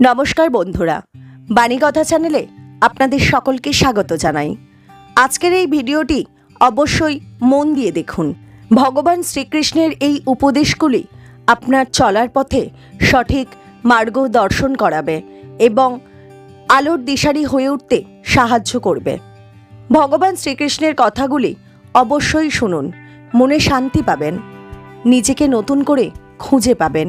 নমস্কার বন্ধুরা। বাণীকথা চ্যানেলে আপনাদের সকলকে স্বাগত জানাই। আজকের এই ভিডিওটি অবশ্যই মন দিয়ে দেখুন। ভগবান শ্রীকৃষ্ণের এই উপদেশগুলি আপনার চলার পথে সঠিক মার্গ দর্শন করাবে এবং আলোর দিশারি হয়ে উঠতে সাহায্য করবে। ভগবান শ্রীকৃষ্ণের কথাগুলি অবশ্যই শুনুন, মনে শান্তি পাবেন, নিজেকে নতুন করে খুঁজে পাবেন।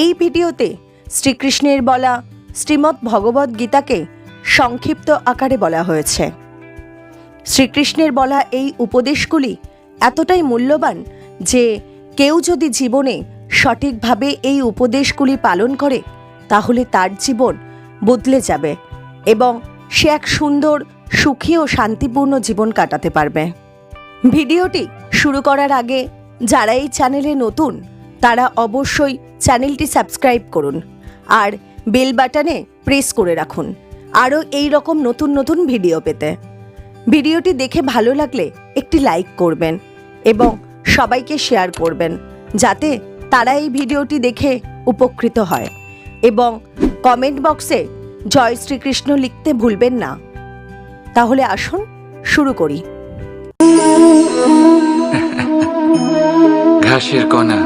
এই ভিডিওতে শ্রীকৃষ্ণের বলা শ্রীমদ্ ভগবদ্ গীতাকে সংক্ষিপ্ত আকারে বলা হয়েছে। শ্রীকৃষ্ণের বলা এই উপদেশগুলি এতটাই মূল্যবান যে কেউ যদি জীবনে সঠিকভাবে এই উপদেশগুলি পালন করে, তাহলে তার জীবন বদলে যাবে এবং সে এক সুন্দর, সুখী ও শান্তিপূর্ণ জীবন কাটাতে পারবে। ভিডিওটি শুরু করার আগে যারা এই চ্যানেলে নতুন, তারা অবশ্যই চ্যানেলটি সাবস্ক্রাইব করুন। আর বেল বাটনে প্রেস করে রাখুন। আরও এই রকম নতুন নতুন ভিডিও পেতে। ভিডিওটি দেখে ভালো লাগলে একটি লাইক করবেন এবং সবাইকে শেয়ার করবেন, যাতে তারা এই ভিডিওটি দেখে উপকৃত হয় এবং কমেন্ট বক্সে জয় শ্রীকৃষ্ণ লিখতে ভুলবেন না। তাহলে আসুন, শুরু করি। ঘাসের কণা,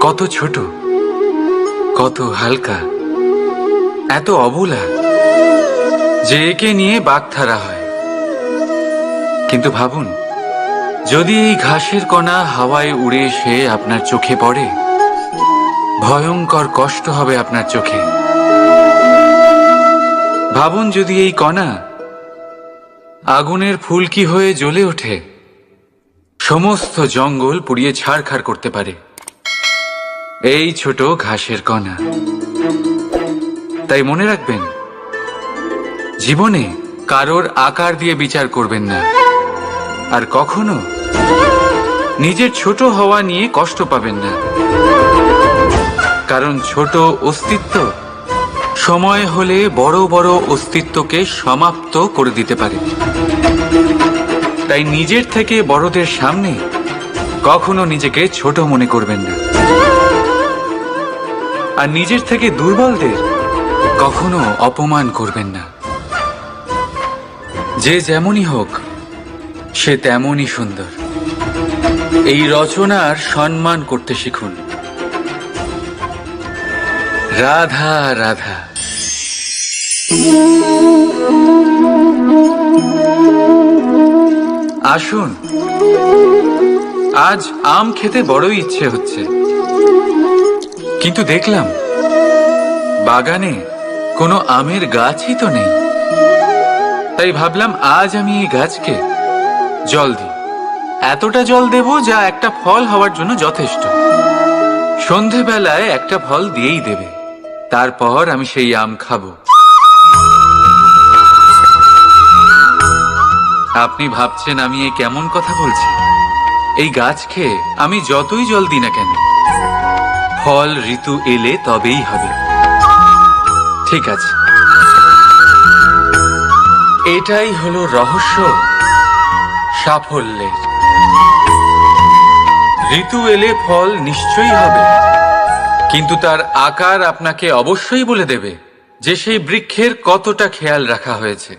কত ছোট। কত হালকা, এত অবলা, যে একে নিয়ে বাগধারা হয়। কিন্তু ভাবুন, যদি এই ঘাসের কণা হাওয়ায় উড়ে এসে আপনার চোখে পড়ে, ভয়ঙ্কর কষ্ট হবে আপনার চোখে। ভাবুন যদি এই কণা আগুনের ফুলকি হয়ে জ্বলে ওঠে, সমস্ত জঙ্গল পুড়িয়ে ছাড়খাড় করতে পারে। এই ছোট ঘাসের কণা। তাই মনে রাখবেন, জীবনে কারোর আকার দিয়ে বিচার করবেন না। আর কখনো নিজের ছোট হওয়া নিয়ে কষ্ট পাবেন না। কারণ ছোট অস্তিত্ব সময় হলে বড় বড় অস্তিত্বকে সমাপ্ত করে দিতে পারে। তাই নিজের থেকে বড়দের সামনে কখনো নিজেকে ছোট মনে করবেন না। আর নিজের থেকে দুর্বলদের কখনো অপমান করবেন না। যে যেমনই হোক, সে তেমনই সুন্দর। এই রচনার সম্মান করতে শিখুন। রাধা রাধা। আসুন, আজ আম খেতে বড়ই ইচ্ছে হচ্ছে। কিন্তু দেখলাম, বাগানে কোনো আমের গাছই তো নেই। তাই ভাবলাম আজ আমি এই গাছকে জল দিই। এতটা জল দেব যা একটা ফল হওয়ার জন্য যথেষ্ট। সন্ধেবেলায় একটা ফল দিয়েই দেবে। তারপর আমি সেই আম খাব। আপনি ভাবছেন আমি এ কেমন কথা বলছি? এই গাছকে আমি যতই জল দিই না কেন ফল ঋতু এলে তবেই হবে। ঠিক আছে। এটাই হলো রহস্য সাফল্যের। ঋতু এলে ফল নিশ্চয়ই হবে। কিন্তু তার আকার আপনাকে অবশ্যই বলে দেবে যে সেই বৃক্ষের কতটা খেয়াল রাখা হয়েছে।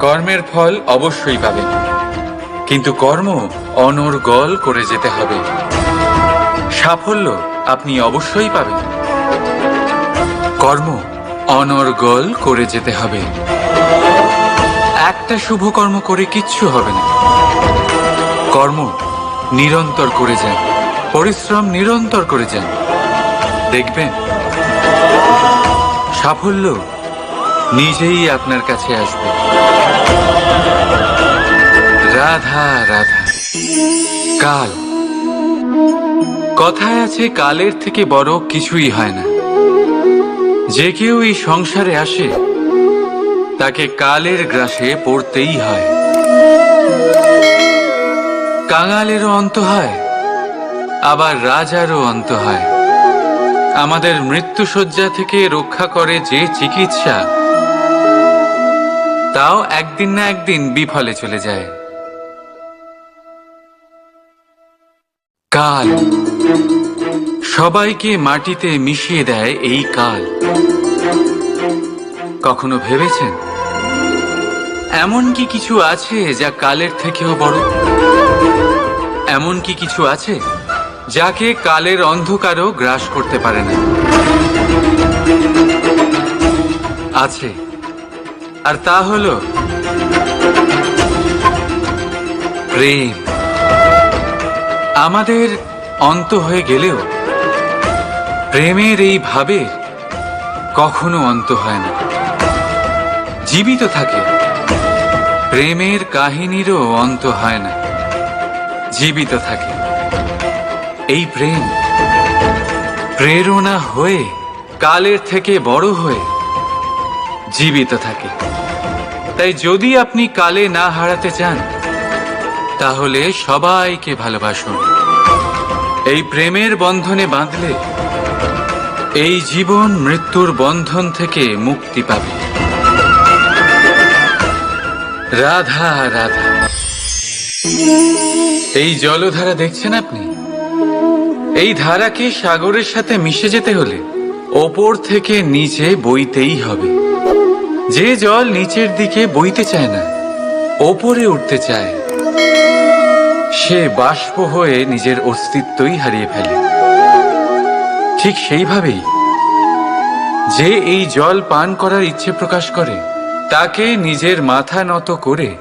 কর্মের ফল অবশ্যই পাবেন। কিন্তু কর্ম অনর্গল করে যেতে হবে। সাফল্য আপনি অবশ্যই পাবেন। কর্ম অনর্গল করে যেতে হবে। একটা শুভ কর্ম করে কিচ্ছু হবে না। কর্ম নিরন্তর করে যান। পরিশ্রম নিরন্তর করে যান। দেখবেন, সাফল্য নিজেই আপনার কাছে আসবে। রাধা রাধা। কাল। কথায় আছে, কালের থেকে বড় কিছুই হয় না। যে কেউ এই সংসারে আসে, তাকে কালের গ্রাসে পড়তেই হয়। কাঙালেরও অন্ত হয়, আবার রাজারও অন্ত হয়। আমাদের মৃত্যুসজ্জা থেকে রক্ষা করে যে চিকিৎসা, তাও একদিন না একদিন বিফলে চলে যায়। কাল। সবাইকে মাটিতে মিশিয়ে দেয় এই কাল। কখনো ভেবেছেন? এমন কি কিছু আছে যা কালের থেকেও বড়? এমন কি কিছু আছে যাকে কালের অন্ধকারও গ্রাস করতে পারে না। আছে। আর তা হলো প্রেম। আমাদের অন্ত হয়ে গেলেও প্রেমের এই ভাবে কখনো অন্ত হয় না। জীবিত থাকে, প্রেমের কাহিনীরও অন্ত হয় না। জীবিত থাকে, এই প্রেম প্রেরণা হয়ে, কালের থেকে বড় হয়ে জীবিত থাকে। তাই যদি আপনি কালে না হারাতে চান, তাহলে সবাইকে ভালোবাসুন। এই প্রেমের বন্ধনে বাঁধলে, এই জীবন মৃত্যুর বন্ধন থেকে মুক্তি পাবে। রাধা রাধা। এই জলধারা দেখছেন আপনি? এই ধারাকে সাগরের সাথে মিশে যেতে হলে ওপর থেকে নিচে বইতেই হবে। যে জল নিচের দিকে বইতে চায় না, ওপরে উঠতে চায়। সে বাষ্প হয়ে নিজের অস্তিত্বই হারিয়ে ফেলে। ঠিক সেইভাবেই যে এই জল পান করার ইচ্ছে প্রকাশ করে, তাকে নিজের মাথা নত করে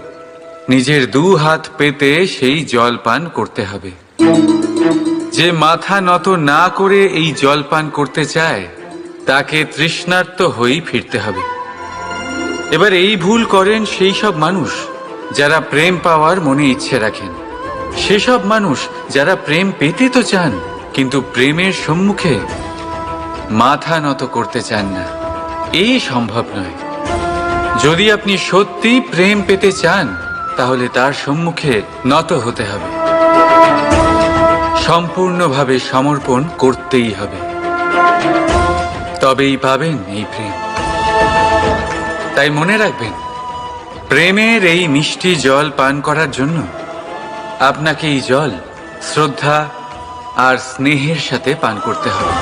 নিজের দু হাত পেতে সেই জল পান করতে হবে। যে মাথা নত না করে এই জল পান করতে চায়, তাকে তৃষ্ণার্ত হয়েই ফিরতে হবে। এবার এই ভুল করেন সেই সব মানুষ যারা প্রেম পাওয়ার মনে ইচ্ছে রাখেন। সেসব মানুষ যারা প্রেম পেতে তো চান, কিন্তু প্রেমের সম্মুখে মাথা নত করতে চান না। এই সম্ভব নয়। যদি আপনি সত্যি প্রেম পেতে চান, তাহলে তার সম্মুখে নত হতে হবে। সম্পূর্ণভাবে সমর্পণ করতেই হবে। তবেই পাবেন এই প্রেম। তাই মনে রাখবেন, প্রেমের এই মিষ্টি জল পান করার জন্য আপনাকে এই জল, শ্রদ্ধা আর স্নেহের সাথে পান করতে হবে।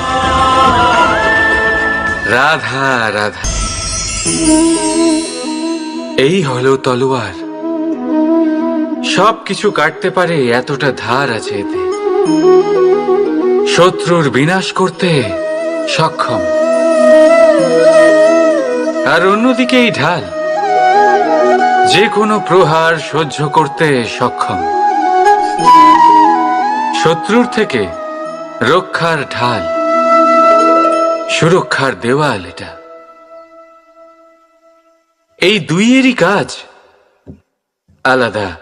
রাধা রাধা। এই হলো তলোয়ার। সব কিছু কাটতে পারে এতটা ধার আছে এতে। শত্রুর বিনাশ করতে সক্ষম। আর অন্যদিকে এই ঢাল, যে কোনো প্রহার সহ্য করতে সক্ষম। শত্রুর থেকে রক্ষার ঢাল, সুরক্ষার দেওয়াল এটা। এই দুইয়েরই কাজ আলাদা।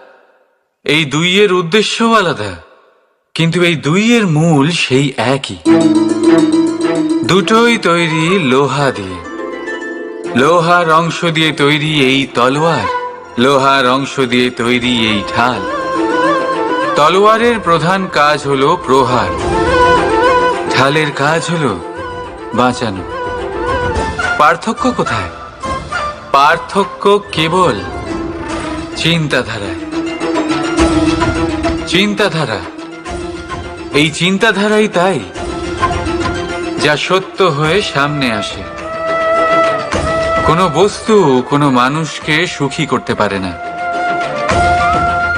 এই দুইয়ের উদ্দেশ্যও আলাদা, কিন্তু এই দুইয়ের মূল সেই একই। দুটোই তৈরি লোহা দিয়ে। লোহার অংশ দিয়ে তৈরি এই তলোয়ার, লোহার অংশ দিয়ে তৈরি এই ঢাল। তলোয়ারের প্রধান কাজ হলো প্রহার। ঢালের কাজ হলো বাঁচানো। পার্থক্য কোথায়? পার্থক্য কেবল চিন্তাধারায়। চিন্তাধারা। এই চিন্তাধারাই তাই, যা সত্য হয়ে সামনে আসে। কোনো বস্তু কোনো মানুষকে সুখী করতে পারে না।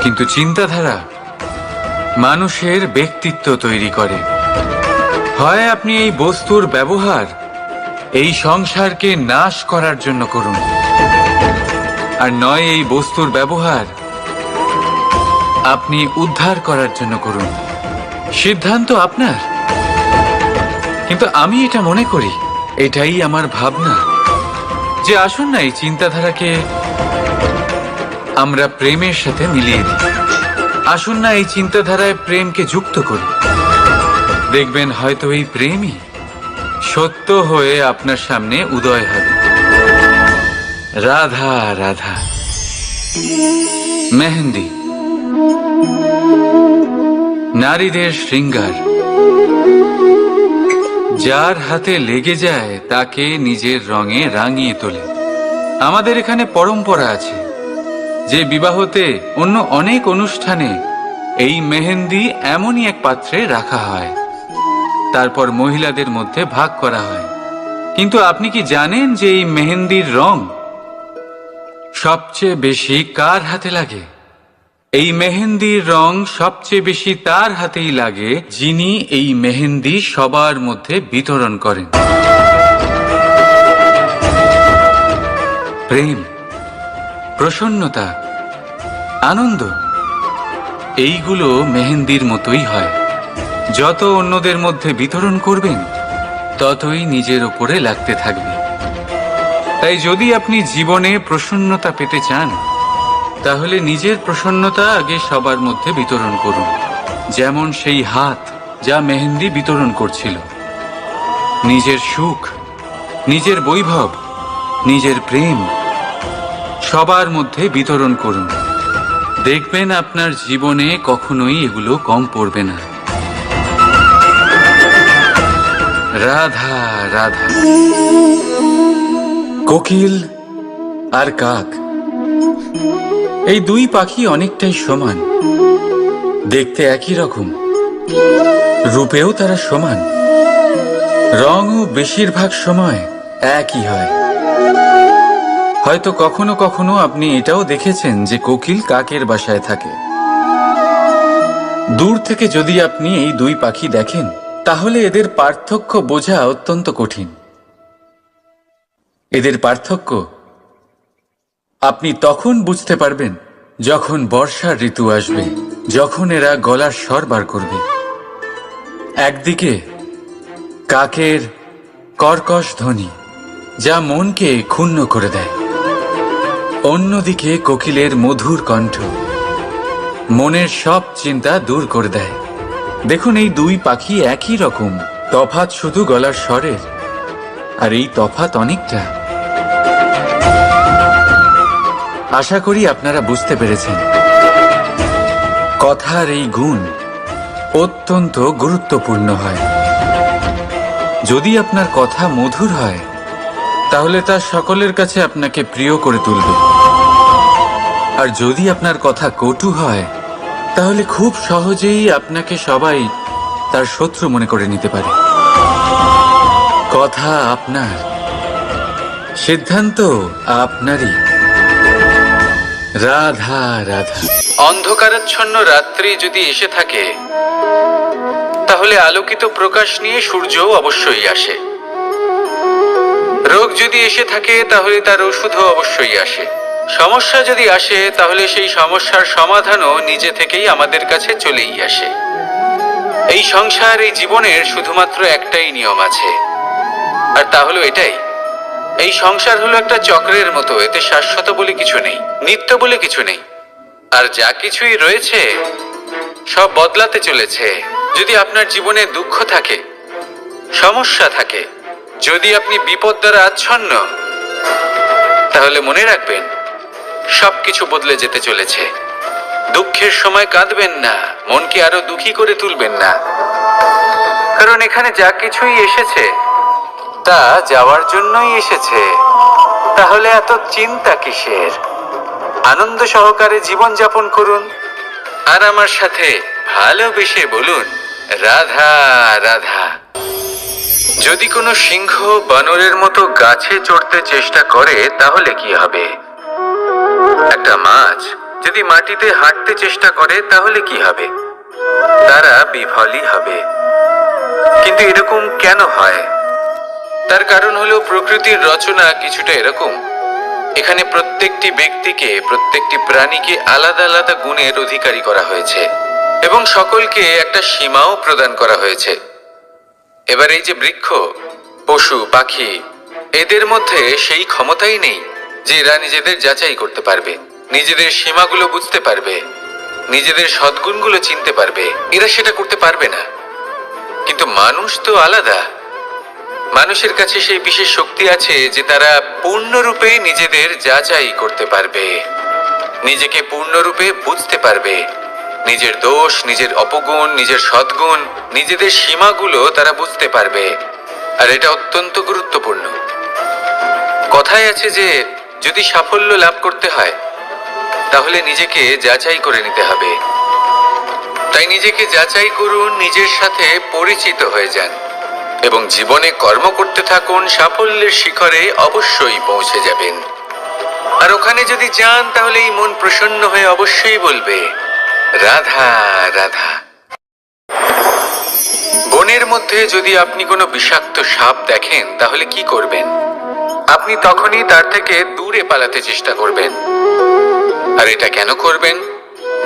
কিন্তু চিন্তাধারা মানুষের ব্যক্তিত্ব তৈরি করে। হয় আপনি এই বস্তুর ব্যবহার এই সংসারকে নাশ করার জন্য করুন, আর নয় এই বস্তুর ব্যবহার আপনি উদ্ধার করার জন্য করুন। সিদ্ধান্ত আপনার। কিন্তু আমি এটা মনে করি, এটাই আমার ভাবনা, যে আসুন না এই চিন্তাধারাকে আমরা প্রেমের সাথে মিলিয়ে দিই। আসুন না এই চিন্তাধারায় প্রেমকে যুক্ত করি। দেখবেন হয়তো এই প্রেমই সত্য হয়ে আপনার সামনে উদয় হবে। রাধা রাধা। মেহেন্দি। নারীদের শৃঙ্গার। যার হাতে লেগে যায় তাকে নিজের রঙে রাঙিয়ে তোলে। আমাদের এখানে পরম্পরা আছে। যে বিবাহতে অন্য অনেক অনুষ্ঠানে এই মেহেন্দি এমনই এক পাত্রে রাখা হয়। তারপর মহিলাদের মধ্যে ভাগ করা হয়। কিন্তু আপনি কি জানেন যে এই মেহেন্দির রং সবচেয়ে বেশি কার হাতে লাগে? এই মেহেন্দির রং সবচেয়ে বেশি তার হাতেই লাগে যিনি এই মেহেন্দি সবার মধ্যে বিতরণ করেন। প্রেম। প্রসন্নতা, আনন্দ, এইগুলো মেহেন্দির মতোই হয়। যত অন্যদের মধ্যে বিতরণ করবেন, ততই নিজের ওপরে লাগতে থাকবে। তাই যদি আপনি জীবনে প্রসন্নতা পেতে চান, তাহলে নিজের প্রসন্নতা আগে সবার মধ্যে বিতরণ করুন। যেমন সেই হাত যা মেহেন্দি বিতরণ করছিল। নিজের সুখ, নিজের বৈভব, নিজের প্রেম সবার মধ্যে বিতরণ করুন। দেখবেন আপনার জীবনে কখনোই এগুলো কম পড়বে না। রাধা রাধা। কোকিল আর কাক। এই দুই পাখি অনেকটাই সমান। দেখতে একই রকম। রূপেও তারা সমান। রঙও বেশিরভাগ সময় একই হয়। হয়তো কখনো কখনো আপনি এটাও দেখেছেন যে কোকিল কাকের বাসায় থাকে। দূর থেকে যদি আপনি এই দুই পাখি দেখেন, তাহলে এদের পার্থক্য বোঝা অত্যন্ত কঠিন। এদের পার্থক্য, আপনি তখন বুঝতে পারবেন যখন বর্ষার ঋতু আসবে, যখন এরা গলার স্বর বার করবে। একদিকে কাকের কর্কশ ধ্বনি, যা মনকে ক্ষুণ্ণ করে দেয়। অন্যদিকে কোকিলের মধুর কণ্ঠ। মনের সব চিন্তা দূর করে দেয়। দেখুন এই দুই পাখি একই রকম। তফাত শুধু গলার স্বরের। আর এই তফাত অনেকটা। আশা করি আপনারা বুঝতে পেরেছেন। কথার এই গুণ অত্যন্ত গুরুত্বপূর্ণ হয়। যদি আপনার কথা মধুর হয়, তাহলে তা সকলের কাছে আপনাকে প্রিয় করে তুলবে। আর যদি আপনার কথা কটু হয়, তাহলে খুব সহজেই আপনাকে সবাই তার শত্রু মনে করে নিতে পারে। কথা আপনার, সিদ্ধান্ত আপনারই। রাধা রাধা। অন্ধকারাচ্ছন্ন রাত্রি যদি এসে থাকে, তাহলে আলোকিত প্রকাশ নিয়ে সূর্যও অবশ্যই আসে। রোগ যদি এসে থাকে, তাহলে তার ওষুধও অবশ্যই আসে। সমস্যা যদি আসে, তাহলে সেই সমস্যার সমাধানও নিজে থেকেই আমাদের কাছে চলেই আসে। এই সংসার, এই জীবনের শুধুমাত্র একটাই নিয়ম আছে। আর তা হলো এটাই। এই সংসার হলো একটা চক্রের মতো, এতে শাশ্বত বলে কিছু নেই, নিত্য বলে কিছু নেই। আর যা কিছুই রয়েছে, সব বদলাতে চলেছে। যদি আপনার জীবনে দুঃখ থাকে, সমস্যা থাকে, যদি আপনি বিপদ দ্বারা আচ্ছন্ন, তাহলে মনে রাখবেন সবকিছু বদলে যেতে চলেছে। দুঃখের সময় কাঁদবেন না, মনকে আরও দুঃখী করে তুলবেন না। কারণ এখানে যা কিছুই এসেছে, তা যাওয়ার জন্যই এসেছে। তাহলে এত চিন্তা কিসের? আনন্দ সহকারে জীবন যাপন করুন। আর আমার সাথে ভালোবেসে বলুন, রাধা রাধা। যদি কোনো সিংহ বানরের মতো গাছে চড়তে চেষ্টা করে, তাহলে কি হবে? একটা মাছ যদি মাটিতে হাঁটতে চেষ্টা করে, তাহলে কি হবে? তারা বিফলই হবে। কিন্তু এরকম কেন হয়? তার কারণ হলো প্রকৃতির রচনা কিছুটা এরকম। এখানে প্রত্যেকটি ব্যক্তিকে, প্রত্যেকটি প্রাণীকে আলাদা আলাদা গুণের অধিকারী করা হয়েছে এবং সকলকে একটা সীমাও প্রদান করা হয়েছে। এবার এই যে বৃক্ষ, পশু, পাখি, এদের মধ্যে সেই ক্ষমতাই নেই। যে এরা নিজেদের যাচাই করতে পারবে, নিজেদের সীমাগুলো বুঝতে পারবে, নিজেদের সদ্গুণগুলো চিনতে পারবে, এরা সেটা করতে পারবে না। কিন্তু মানুষ তো আলাদা। মানুষের কাছে সেই বিশেষ শক্তি আছে যে তারা পূর্ণরূপে নিজেদের যাচাই করতে পারবে। নিজেকে পূর্ণরূপে বুঝতে পারবে। নিজের দোষ, নিজের অপগুণ, নিজের সদ্গুণ, নিজেদের সীমাগুলো তারা বুঝতে পারবে। আর এটা অত্যন্ত গুরুত্বপূর্ণ। কথায় আছে যে যদি সাফল্য লাভ করতে হয়, তাহলে নিজেকে যাচাই করে নিতে হবে। তাই নিজেকে যাচাই করুন, নিজের সাথে পরিচিত হয়ে যান এবং জীবনে কর্ম করতে থাকুন, সাফল্যের শিখরে অবশ্যই পৌঁছে যাবেন। আর ওখানে যদি যান, তাহলে এই মন প্রসন্ন হয়ে অবশ্যই বলবে, রাধা রাধা। বনের মধ্যে যদি আপনি কোনো বিষাক্ত সাপ দেখেন, তাহলে কি করবেন? আপনি তখনই তার থেকে দূরে পালাতে চেষ্টা করবেন। আর এটা কেন করবেন?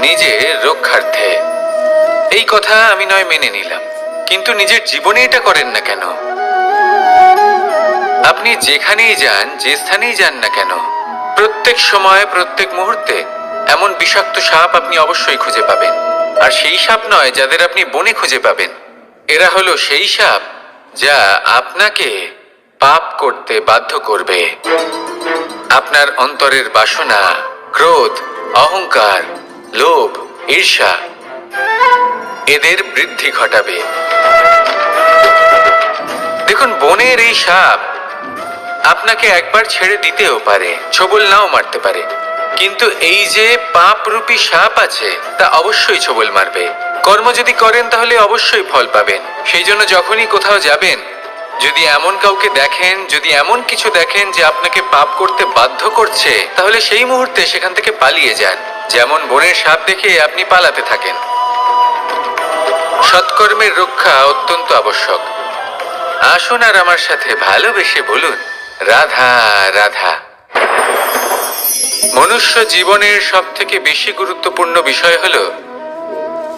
নিজের রক্ষার্থে। এই কথা আমি নয় মেনে নিলাম, কিন্তু নিজের জীবনে এটা করেন না কেন? আপনি যেখানেই যান, যে স্থানেই যান না কেন, প্রত্যেক সময়, প্রত্যেক মুহূর্তে এমন বিষাক্ত সাপ আপনি অবশ্যই খুঁজে পাবেন। আর সেই সাপ নয় যাদের আপনি বনে খুঁজে পাবেন। এরা হলো সেই সাপ যা আপনাকে পাপ করতে বাধ্য করবে। আপনার অন্তরের বাসনা, ক্রোধ, অহংকার, লোভ, ঈর্ষা, এদের বৃদ্ধি ঘটাবে। দেখুন, বনের এই সাপ আপনাকে একবার ছেড়ে দিতেও পারে, ছবল নাও মারতে পারে। কিন্তু এই যে পাপ রূপী সাপ আছে, তা অবশ্যই ছবল মারবে। কর্ম যদি করেন, তাহলে অবশ্যই ফল পাবেন। সেই জন্য যখনই কোথাও যাবেন যদি এমন কাউকে দেখেন, যদি এমন কিছু দেখেন যে আপনাকে পাপ করতে বাধ্য করছে, তাহলে সেই মুহূর্তে সেখান থেকে পালিয়ে যান। যেমন বনের সাপ দেখে আপনি পালাতে থাকেন। সৎকর্মের রক্ষা অত্যন্ত আবশ্যক। আসুন আর আমার সাথে ভালোবেসে বলুন, রাধা রাধা। মনুষ্য জীবনের সব থেকে বেশি গুরুত্বপূর্ণ বিষয় হল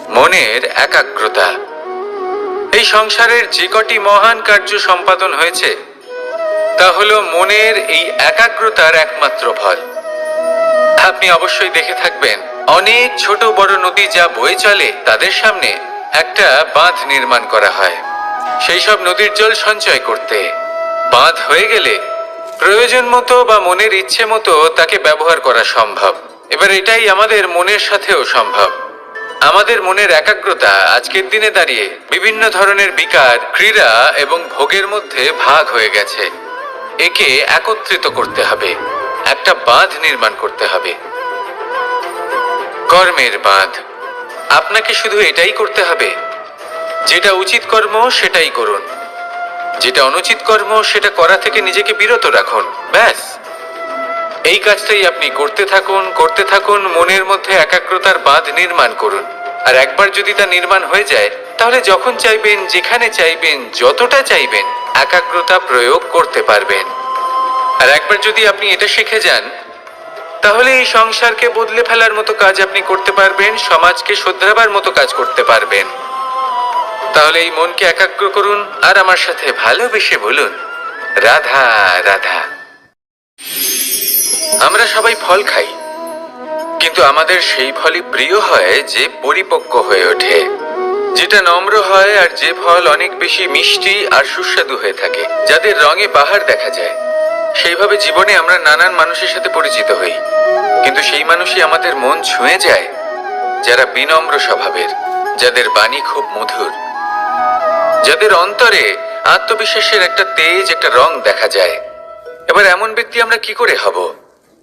মনের একাগ্রতা। এই সংসারের যে কটি মহান কার্য সম্পাদন হয়েছে, তা হলো মনের এই একাগ্রতার একমাত্র ফল। আপনি অবশ্যই দেখে থাকবেন, অনেক ছোট বড় নদী যা বয়ে চলে, তাদের সামনে একটা বাঁধ নির্মাণ করা হয়। সেই সব নদীর জল সঞ্চয় করতে। বাঁধ হয়ে গেলে প্রয়োজন মতো বা মনের ইচ্ছে মতো তাকে ব্যবহার করা সম্ভব। এবার এটাই আমাদের মনের সাথেও সম্ভব। আমাদের মনের একাগ্রতা আজকের দিনে দাঁড়িয়ে বিভিন্ন ধরনের বিকার, ক্রীড়া এবং ভোগের মধ্যে ভাগ হয়ে গেছে। একে একত্রিত করতে হবে। একটা বাঁধ নির্মাণ করতে হবে। কর্মের বাঁধ। আপনাকে শুধু এটাই করতে হবে। যেটা উচিত কর্ম, সেটাই করুন। যেটা অনুচিত কর্ম, সেটা করা থেকে নিজেকে বিরত রাখুন। ব্যাস। এই কাজটাই আপনি করতে থাকুন করতে থাকুন, মনের মধ্যে একাগ্রতার বাঁধ নির্মাণ করুন। আর একবার যদি তা নির্মাণ হয়ে যায়, তাহলে যখন চাইবেন, যেখানে চাইবেন, যতটা চাইবেন, একাগ্রতা প্রয়োগ করতে পারবেন। আর একবার যদি আপনি এটা শিখে যান, তাহলে এই সংসারকে বদলে ফেলার মতো কাজ আপনি করতে পারবেন, সমাজকে শোধরাবার মতো কাজ করতে পারবেন। তাহলে এই মনকে একাগ্র করুন, আর আমার সাথে ভালোবেসে বলুন, রাধা রাধা। আমরা সবাই ফল খাই। কিন্তু আমাদের সেই ফলই প্রিয় হয় যে পরিপক্ক হয়ে ওঠে, যেটা নম্র হয় আর যে ফল অনেক বেশি মিষ্টি আর সুস্বাদু হয়ে থাকে, যাদের রঙে বাহার দেখা যায়। সেইভাবে জীবনে আমরা নানান মানুষের সাথে পরিচিত হই, কিন্তু সেই মানুষই আমাদের মন ছুঁয়ে যায়, যারা বিনম্র স্বভাবের, যাদের বাণী খুব মধুর। যাদের অন্তরে আত্মবিশ্বাসের একটা তেজ, একটা রং দেখা যায়। এবার এমন ব্যক্তি আমরা কি করে হব?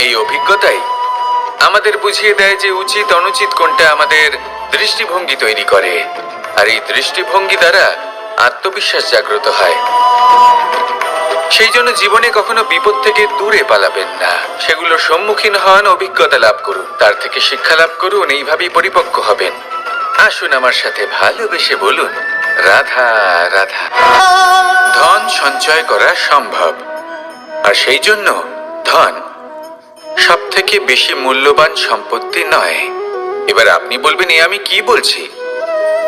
এই অভিজ্ঞতাই আমাদের বুঝিয়ে দেয় যে উচিত অনুচিত কোনটা আমাদের দৃষ্টিভঙ্গি তৈরি করে। আর এই দৃষ্টিভঙ্গি দ্বারা আত্মবিশ্বাস জাগ্রত হয়। সেই জন্য জীবনে কখনো বিপদ থেকে দূরে পালাবেন না। সেগুলোর সম্মুখীন হন, অভিজ্ঞতা লাভ করুন। তার থেকে শিক্ষা লাভ করুন, এইভাবেই পরিপক্ক হবেন। আসুন আমার সাথে ভালোবেসে বলুন, রাধা রাধা। ধন সঞ্চয় করা সম্ভব। আর সেই জন্য ধন সব থেকে বেশি মূল্যবান সম্পত্তি নয়। এবার আপনি বলবেন, এ আমি কি বলছি?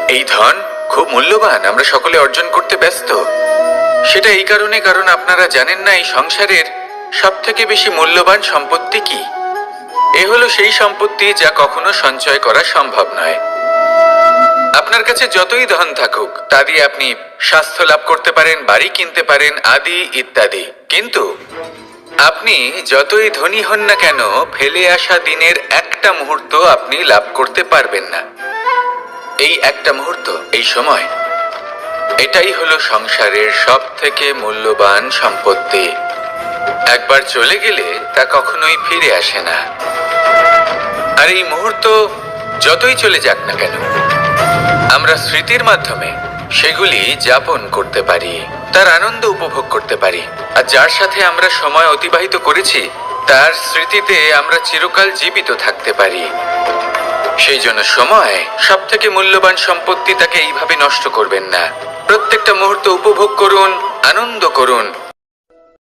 এই ধন খুব মূল্যবান, আমরা সকলে অর্জন করতে ব্যস্ত। সেটা এই কারণে, কারণ আপনারা জানেন না, এই সংসারের সব থেকে বেশি মূল্যবান সম্পত্তি কি? এ হলো সেই সম্পত্তি যা কখনো সঞ্চয় করা সম্ভব নয়। আপনার কাছে যতই ধন থাকুক, তা দিয়ে আপনি স্বাস্থ্য লাভ করতে পারেন, বাড়ি কিনতে পারেন আদি ইত্যাদি। কিন্তু আপনি যতই ধনী হন না কেন, ফেলে আসা দিনের একটা মুহূর্ত আপনি লাভ করতে পারবেন না। এই একটা মুহূর্ত, এই সময়, এটাই হলো সংসারের সব থেকে মূল্যবান সম্পত্তি। একবার চলে গেলে তা কখনোই ফিরে আসে না। আর এই মুহূর্ত যতই চলে যাক না কেন, আমরা স্মৃতির মাধ্যমে সেগুলি যাপন করতে পারি। তার আনন্দ উপভোগ করতে পারি। আর যার সাথে আমরা সময় অতিবাহিত করেছি, তার স্মৃতিতে আমরা চিরকাল জীবিত থাকতে পারি। সেই জন্য সময় সব থেকে মূল্যবান সম্পত্তি তাকে এইভাবে নষ্ট করবেন না। প্রত্যেকটা মুহূর্ত উপভোগ করুন, আনন্দ করুন